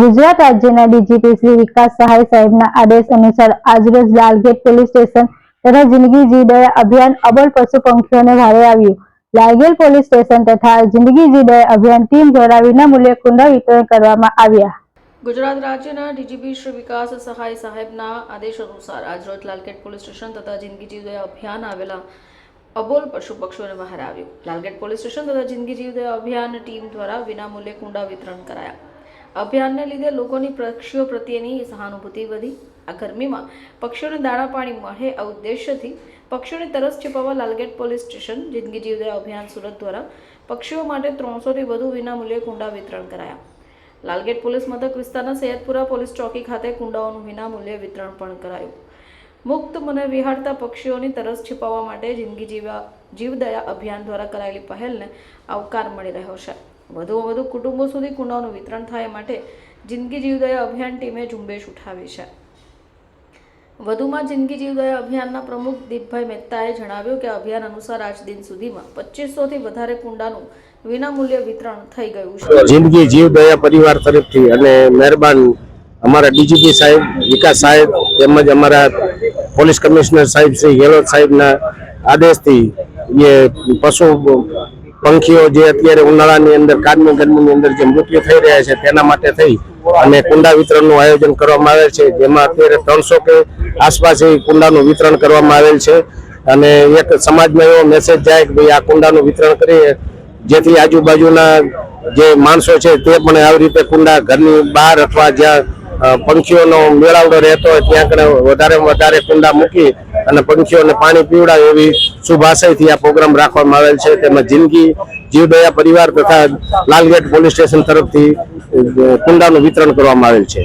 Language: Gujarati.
ગુજરાત રાજ્યના ડીજીપી શ્રી વિકાસ સહાય સાહેબના આદેશ અનુસાર આજરોજ લાલગેટ પોલીસ સ્ટેશન તથા જિંદગી જીવદયા અભિયાન અબોલ પશુ પંખીઓને ભારે આવ્યું. લાલગેટ પોલીસ સ્ટેશન તથા જિંદગી જીવદયા અભિયાન ટીમ દ્વારા વિનામૂલ્યે કુંડા વિતરણ કરવામાં આવ્યા. ગુજરાત રાજ્યના ડીજીપી શ્રી વિકાસ સહાય સાહેબના આદેશ અનુસાર આજરોજ લાલગેટ પોલીસ સ્ટેશન તથા જિંદગી જીવદયા અભિયાન આવેલા અબોલ પશુ પક્ષીઓને બહાર આવ્યું. લાલગેટ પોલીસ સ્ટેશન તથા જિંદગી જીવદયા અભિયાન ટીમ દ્વારા વિનામૂલ્યે કુંડા વિતરણ કરાયા. અભિયાનને લીધે લોકોની પક્ષીઓ પ્રત્યેની સહાનુભૂતિ વધી. આ ગરમીમાં પક્ષીઓને દાણા પાણી મળે આ ઉદ્દેશ્યથી પક્ષીઓને તરસ છિપાવવા લાલગેટ પોલીસ સ્ટેશન જિંદગી જીવદયા અભિયાન સુરત દ્વારા પક્ષીઓ માટે ત્રણસોથી વધુ વિનામૂલ્યે કુંડા વિતરણ કરાયા. લાલગેટ પોલીસ મથક વિસ્તારના સૈયદપુરા પોલીસ ચોકી ખાતે કુંડાઓનું વિનામૂલ્યે વિતરણ પણ કરાયું. મુક્ત મને વિહારતા પક્ષીઓની તરસ છિપાવવા માટે જિંદગી જીવા જીવદયા અભિયાન દ્વારા કરાયેલી પહેલને આવકાર મળી રહ્યો છે. વધુમાં વધુ કુટુંબો સુધી કુંડાઓનું વિતરણ થાય માટે જિંદગી જીવદયા અભિયાન ટીમે ઝુંબેશ ઉઠાવી છે. વધુમાં જિંદગી જીવદયા અભિયાનના પ્રમુખ દીપભાઈ મહેતાએ જણાવ્યું કે અભિયાન અનુસાર આજ દિન સુધીમાં પચીસોથી વધારે કુંડાનું વિનામૂલ્ય વિતરણ થઈ ગયું છે. જિંદગી જીવદયા પરિવાર તરફથી અને મહેરબાન અમારા ડીજીપી સાહેબ, વિકાસ સાહેબ તેમજ અમારા પોલીસ કમિશનર સાહેબ શ્રી ગેહલોત સાહેબના આદેશથી એ પશુ પંખીઓ જે અત્યારે ઉનાળાની અંદર કાદમી ગરમીની અંદર જે મૃત્યુ થઈ રહ્યા છે, તેના માટે થઈ અને કુંડા વિતરણનું આયોજન કરવામાં આવેલ છે, જેમાં અત્યારે ત્રણસો કે આસપાસ કુંડાનું વિતરણ કરવામાં આવેલ છે. અને એક સમાજમાં એવો મેસેજ જાય કે ભાઈ આ કુંડાનું વિતરણ કરીએ. જેથી આજુબાજુના જે માણસો છે, તે પણ આવી રીતે કુંડા ઘરની બહાર અથવા જ્યાં પંખીઓનો મેળાવડો રહેતો હોય ત્યાં આગળ વધારે વધારે કુંડા મૂકી અને પંખીઓને પાણી પીવડાવે એવી શુભ આશયથી આ પ્રોગ્રામ રાખવામાં આવેલ છે. તેમાં જિંદગી, જીવદયા પરિવાર તથા લાલગેટ પોલીસ સ્ટેશન તરફથી કુંડાનું વિતરણ કરવામાં આવેલ છે.